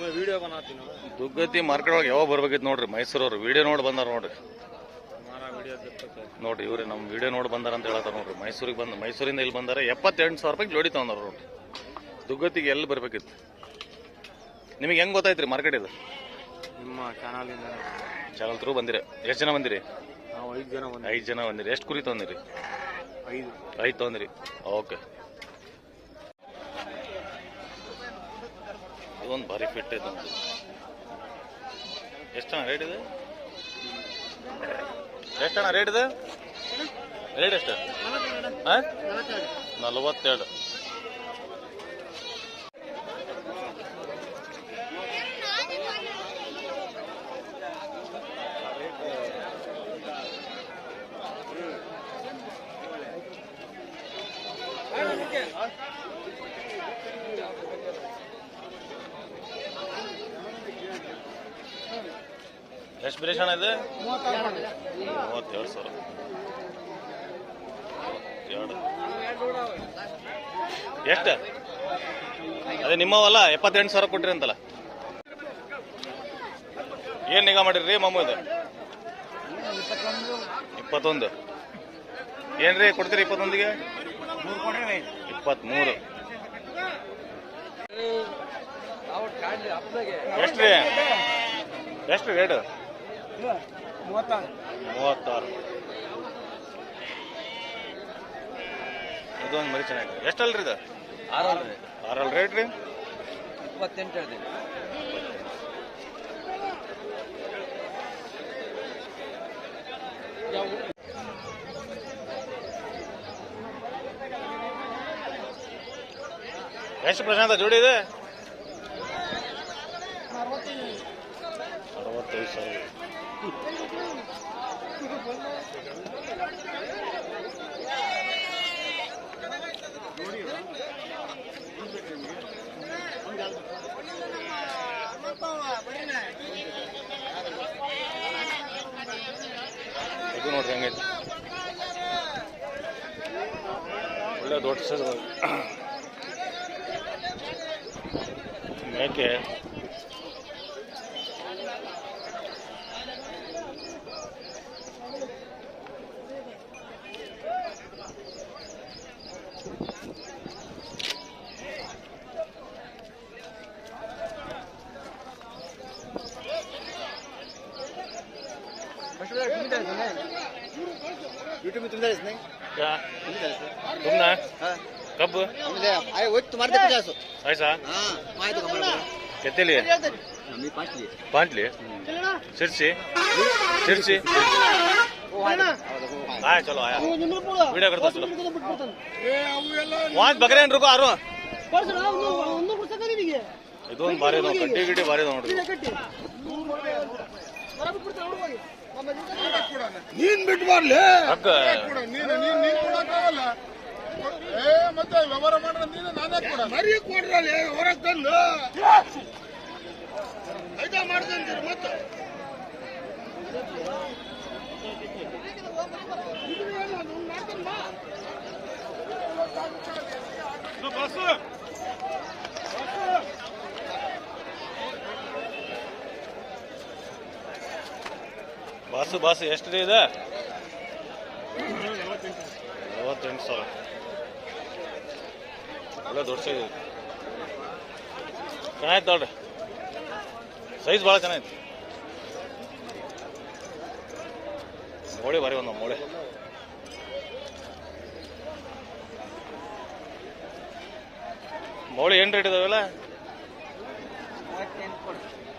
Video ದುಗ್ಗತಿ market ಒಳಗೆ ಯಾವಾಗ ಬರ್ಬೇಕಿತ್ತು ನೋಡ್ರಿ? ಮೈಸೂರವ್ರು ವಿಡಿಯೋ ನೋಡಿ ಬಂದಾರ ನೋಡ್ರಿ. ನೋಡ್ರಿ ಇವ್ರಿ ನಮ್ಮ ವಿಡಿಯೋ ನೋಡಿ ಬಂದಾರ ಅಂತ ಹೇಳತ್ತಾರ ನೋಡ್ರಿ. ಮೈಸೂರಿಗೆ ಬಂದ ಮೈಸೂರಿಂದ ಇಲ್ಲಿ ಬಂದಾರ ಎಪ್ಪತ್ತೆಂಟು ಸಾವಿರ ರೂಪಾಯಿ ಜೋಡಿ ತಗೊಂಡಾರ ನೋಡ್ರಿ. ದುಗ್ಗತಿಗೆ ಎಲ್ಲಿ ಬರ್ಬೇಕಿತ್ತು? ನಿಮಗೆ ಹೆಂಗ್ ಗೊತ್ತಾಯ್ತು ರೀ ಮಾರ್ಕೆಟ್ ಇದು? ನಿಮ್ಮ ಚಾನಲಿಂದ ಚಾನಲ್ ತ್ರೂ ಬಂದಿರಿ. ಎಷ್ಟು ಜನ ಬಂದಿರಿ? ನಾವು ಐದು ಜನ ಬಂದಿರಿ ಐದು ಜನ ಬಂದಿರಿ. ಎಷ್ಟು ಕುರಿ ತೊಂದಿರಿ ಐದು. ಐದು ಓಕೆ. ಇದೊಂದು ಭಾರಿ ಫಿಟ್ ಇದೆ. ಒಂದು ಎಷ್ಟಣ್ಣ ರೇಟ್ ಇದೆ? ಎಷ್ಟಣ್ಣ ರೇಟ್ ಇದೆ? ರೇಟ್ ಎಷ್ಟು? ನಲವತ್ತೆರಡು. ಎಷ್ಟು ಬಿರೇಶ್ ಅಣ್ಣ ಇದೆ? ಮೂವತ್ತೇಳು ಸಾವಿರ. ಎರಡು ಎಷ್ಟು? ಅದೇ ನಿಮ್ಮವಲ್ಲ, ಎಪ್ಪತ್ತೆಂಟು ಸಾವಿರ ಕೊಟ್ಟಿರಿ ಅಂತಲ್ಲ. ಏನು ನಿಗಾ ಮಾಡಿರಿ ಮಮ್ಮ ಇದು? ಇಪ್ಪತ್ತೊಂದು. ಏನ್ರಿ ಕೊಡ್ತೀರಿ ಇಪ್ಪತ್ತೊಂದಿಗೆ? ಇಪ್ಪತ್ತ್ಮೂರು. ಎಷ್ಟು ರೀ ಎಷ್ಟು ರೇಟ್? ಮೂವತ್ತಾರು. ಮೂವತ್ತಾರು. ಒಂದು ಮರಿ ಚೆನ್ನಾಗಿದೆ. ಎಷ್ಟಲ್ರಿ ಇದು? ಆರಲ್ರಿ. ಆರಲ್ ರೇಟ್ ರೀ? ಇಪ್ಪತ್ತೆಂಟು ಹೇಳ್ತೀನಿ. ಎಷ್ಟು ಪ್ರಶಾಂತ ಜೋಡಿ ಇದೆ? ಅರವತ್ತೈದು ಸಾವಿರ. ಹೆಂಗೈತಿ. ಒಳ್ಳೆ ದೊಡ್ಡ ಸರ್ ಮೇಕೆ यूट्यूब में तुम दे इसने क्या तुम दे इसने तुमना हाँ कब हम दे आए वो तुम्हारे दे पचास ऐसा हाँ आए तो हमारे कितने लिए हमने पाँच लिए पाँच लिए सिरसी सिरसी वो आए आया चलो आया ವಿಡಿಯೋ ಕರ್ತಾ ಚಲೋ ವಾಂಚ್ ಬಗ್ರೆ ಏನ್ರಿಗೂ ಆರು ಇದೊಂದು ಭಾರಿ ಅದಾವ ಕಡ್ಡಿ ಗಿಡ್ಡಿ ಭಾರಿ ಅದಾವ ನೋಡ್ರಿ ನೀನ್ ಏ ಮತ್ತೆ ವ್ಯವಹಾರ ಮಾಡ್ರೆ ನೀನು ನಾನೇ ಕೊಡ. ಮರಿ ಕೊಡ್ರಲ್ಲಿ ಹೊರಗೆ ತಂದು. ಐದ ಮಾಡ್ದಂತೀರಿ ಮತ್ತೆ? ಬಾಸು ಬಾಸು ಎಷ್ಟು ಇದೆ? ಫ್ರೆಂಡ್ಸ್ ಸಾವಿರ ಎಲ್ಲ ದೊಡ್ಡ ಸೈಜ್ ಚೆನ್ನಾಗಿತ್ತು ನೋಡ್ರಿ. ಸೈಜ್ ಭಾಳ ಚೆನ್ನಾಗಿತ್ತು. ಮೋಳೆ ಬರೀ ಒಂದು ಮೋಳೆ. ಮೋಳೆ ಏನು ರೇಟ್ ಇದಾವೆಲ್ಲ?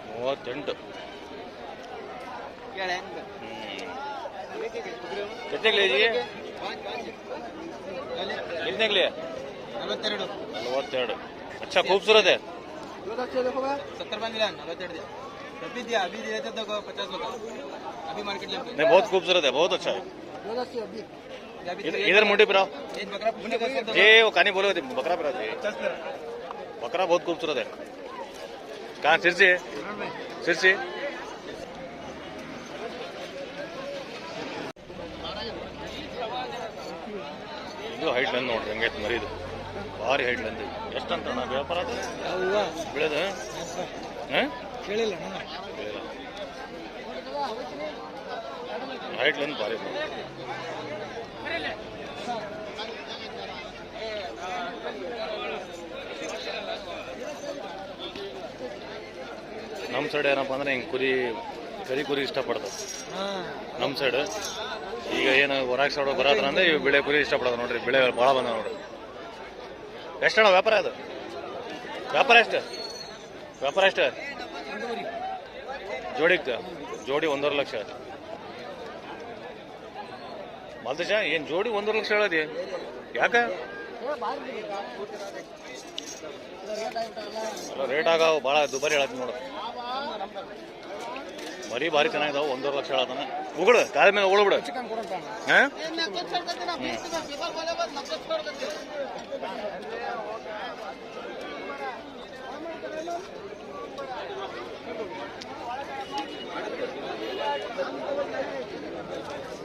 ಮೂವತ್ತೆಂಟು. ಹ್ಞೂ ಕೆತ್ತೆ कितने के लिए? नलवत्ते अच्छा खूबसूरत है। नहीं बहुत खूबसूरत है बहुत अच्छा है। इधर मुंडी पिराओ ये वो कहानी बोले बकरा पिरा बकरा बहुत खूबसूरत है। कहाँ सिरसी सिरसी ಇದು ಹೈಟ್ ಲೈನ್ ನೋಡ್ರಿ ಹಂಗೈತೆ ಮರಿದು ಭಾರಿ ಹೈಟ್ಲಂದ ಎಷ್ಟಂತ ಅಣ್ಣ ವ್ಯಾಪಾರ ಅದು? ಬೆಳೆದ? ಕೇಳಿಲ್ಲ ಕೇಳಿಲ್ಲ ಹೈಟ್ಲಂದ ಭಾರಿ. ನಮ್ ನಮ್ಮ ಸೈಡ್ ಏನಪ್ಪ ಅಂದ್ರೆ ಹಿಂಗೆ ಕುರಿ ಕರಿ ಕುರಿ ಇಷ್ಟಪಡ್ತಾರೆ. ನಮ್ಮ ಸೈಡ್ ಈಗ ಏನು ಹೊರಗೆ ಬರತ್ರ ಅಂದ್ರೆ ಇವು ಬೆಳೆ ಕುರಿ ಇಷ್ಟಪಡೋದು ನೋಡ್ರಿ. ಬೆಳೆ ಭಾಳ ಬಂದ ನೋಡ್ರಿ. ಎಷ್ಟಣ್ಣ ವ್ಯಾಪಾರ ಅದು? ವ್ಯಾಪಾರ ಎಷ್ಟು? ವ್ಯಾಪಾರ ಎಷ್ಟು? ಜೋಡಿಗೆ ಜೋಡಿ ಒಂದೂವರೆ ಲಕ್ಷ. ಮಾಲ್ತೇಶ, ಏನು ಜೋಡಿ ಒಂದೂವರೆ ಲಕ್ಷ ಹೇಳೋದಿ? ಯಾಕ? ರೇಟ್ ಆಗಾವು ಭಾಳ ದುಬಾರಿ ಹೇಳತ್ತೆ ನೋಡು. ಮರಿ ಭಾರಿ ಚೆನ್ನಾಗಿದಾವ, ಒಂದೂವರೆ ಲಕ್ಷ ಹೇಳತ್ತಾನ ಉಗುಳು, ಕಾಲ ಮೇಲೆ ಉಗುಳು ಬಿಡು ಹಾಂ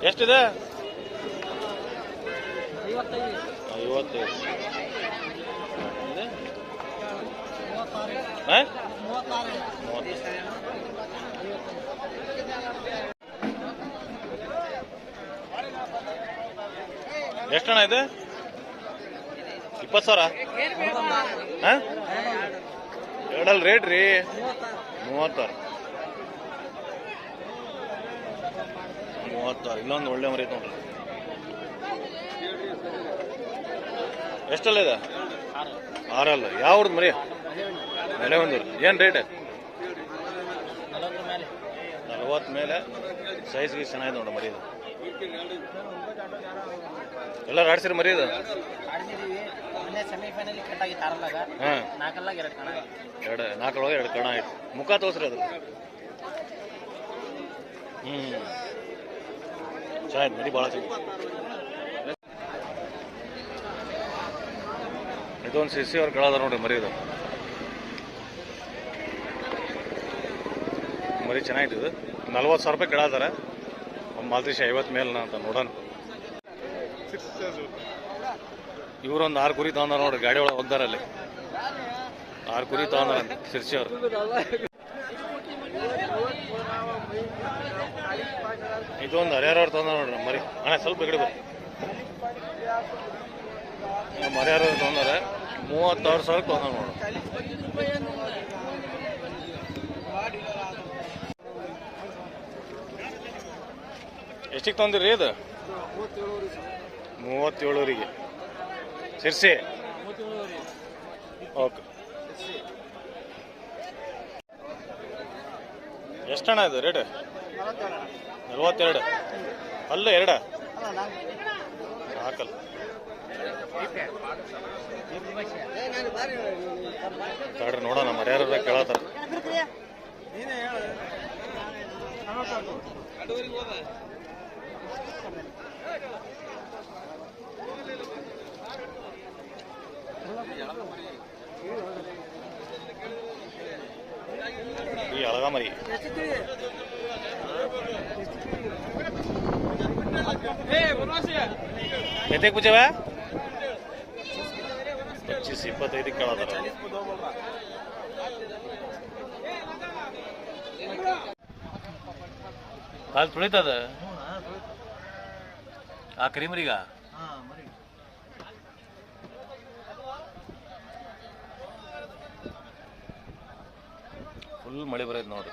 ಎಷ್ಟಿದೆ ಐವತ್ತೈದು? ಹಾಂ? ಮೂವತ್ತು. ಎಷ್ಟಣ್ಣ ಇದೆ? ಇಪ್ಪತ್ತು ಸಾವಿರ? ಎರಡಲ್ಲಿ ರೇಟ್ ರೀ. ಮೂವತ್ತಾರು ಮೂವತ್ತಾರು ಇಲ್ಲೊಂದು ಒಳ್ಳೆ ಮರಿ ನೋಡ್ರಿ. ಎಷ್ಟಲ್ಲ ಇದೆ? ಆರಲ್ಲ. ಯಾವ್ದು ಮರಿ? ಬೆಲೆ ಒಂದು ಏನು ರೇಟ್ ನಲವತ್ತು ಮೇಲೆ. ಸೈಜ್ ಗೀಸ್ ಚೆನ್ನಾಗಿದೆ ನೋಡಿ ಮರಿ ಇದು. ಎಲ್ಲ ಆಡ್ಸಿರಿ ಮರಿ ಇದು ಮೊನ್ನೆ ಸೆಮಿಫೈನಲ್ ಕಟ್ ಆಗಿತ್ತು ಆರಲ್ಲಾಗ ಹಾಂ. ನಾಲ್ಕಲ್ಲಾಗ ಎರಡು ಕಣ ಎರಡು ನಾಲ್ಕರೊಳಗೆ ಎರಡು ಕಣ ಆಯ್ತು. ಮುಖ ತೋರ್ಸ್ರಿ ಅದು. ಹ್ಮ್. ಚೆನ್ನಾಗಿ ಮರಿ ಭಾಳ ಚೆನ್ನಾಗಿ. ಇದೊಂದು ಸಿಸಿ ಅವ್ರ ಕಳದ ನೋಡ್ರಿ ಮರಿ ಇದು ಮರಿ ಚೆನ್ನಾಗಿತ್ತು ಇದು. ನಲ್ವತ್ತು ಸಾವಿರ ರೂಪಾಯಿ ಕೇಳಾದಾರ ಒಂದು ಮಾಲ್ತೇಶ ಐವತ್ತು ಮೇಲೆ ಅಂತ ನೋಡೋಣ. ಇವ್ರೊಂದು ಆರು ಕುರಿ ತಗೊಂಡಾರ ನೋಡ್ರಿ, ಗಾಡಿ ಒಳಗೆ ಹೋಗ್ದಾರಲ್ಲಿ ಆರು ಕುರಿ ತಗೊಂಡಾರ ಶಿರ್ಸಿ ಅವರು. ಇದೊಂದು ಹರಿಹರವ್ರು ತಗೊಂಡ ನೋಡ್ರಿ ಮರಿ. ಅಣ್ಣ, ಸ್ವಲ್ಪ ಗಿಡ ಬರ್ರಿ. ತೊಗೊಂಡಾರೆ ಮೂವತ್ತಾರು ಸಾವಿರ ತಗೊಂಡ ನೋಡ್ರಿ. ಎಷ್ಟಿಗೆ ತೊಗೊಂದಿರಿ ಇದು? ಮೂವತ್ತೇಳೂರಿಗೆ. ಸಿರ್ಸಿ ಓಕೆ. ಎಷ್ಟಣ್ಣ ಇದು ರೇಟ್? ನಲ್ವತ್ತೆರಡು. ಅಲ್ಲ ಎರಡ? ಹಾಕಲ್ಲ ತಡ್ರಿ ನೋಡೋಣ ಮರ್ಯಾರ ಕೇಳತ್ತಾರ. ಈ ಅಳಗ ಮರಿ ಎತ್ತಕ್ಕೆ ಪೂಜವ? ಪಚ್ಚೀಸ್ ಇಪ್ಪತ್ತೈದಕ್ಕೆ ಕೇಳೋದ್ರ ಕಾಲು ತುಳಿತದ? ಆ ಕರಿಮರಿಗ? ಫುಲ್ ಮಳೆ ಬರೋದ್ ನೋಡ್ರಿ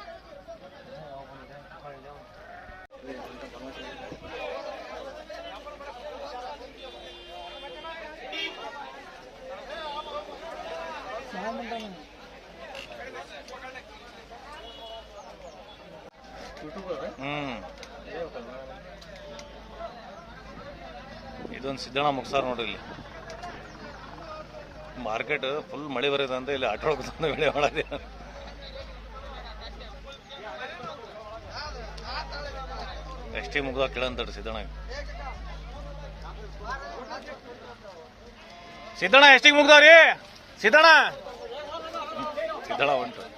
ಇದೊಂದು ಸಿದ್ದಣ್ಣ ಮುಗ್ಸಾರ ನೋಡ್ರಿ ಇಲ್ಲಿ. ಮಾರ್ಕೆಟ್ ಫುಲ್ ಮಳೆ ಬರೋದಂತ ಇಲ್ಲಿ ಆಟೋ ತಂದು ಬೆಳೆ ಮಾಡದೆ. ಎಷ್ಟೇ ಮುಗ್ದ ಕೇಳಂತಡ್ರಿ ಸಿದ್ದಣ್ಣ. ಸಿದ್ದಣ್ಣ ಎಷ್ಟಿಗೆ ಮುಗ್ದವ್ರಿ? ಸಿದ್ದಣ್ಣ. ಸಿದ್ದಣ್ಣ ಉಂಟು